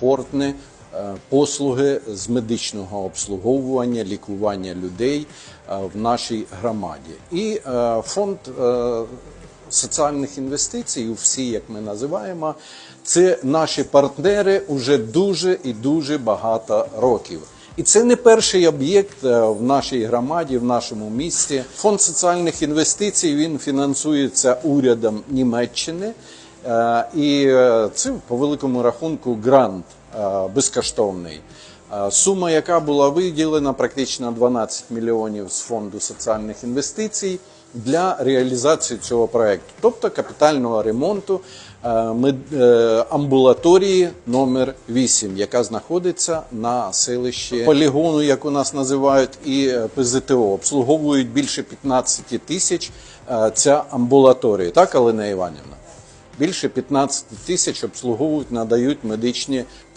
комфортні е, послуги з медичного обслуговування, лікування людей е, в нашій громаді. І е, фонд соціальних інвестицій, всі, як ми називаємо, це наші партнери уже дуже і дуже багато років. І це не перший об'єкт в нашій громаді, в нашому місті. Фонд соціальних інвестицій він фінансується урядом Німеччини. Е, І е, це по великому рахунку грант е, безкоштовний. Сума, яка була виділена, практично 12 мільйонів з фонду соціальних інвестицій для реалізації цього проекту, тобто капітального ремонту амбулаторії номер 8, яка знаходиться на селищі полігону, як у нас називають, і ПЗТО. Обслуговують більше 15 тисяч ця амбулаторія. Так, Олена Іванівна? Більше 15 тисяч обслуговують, надають медичні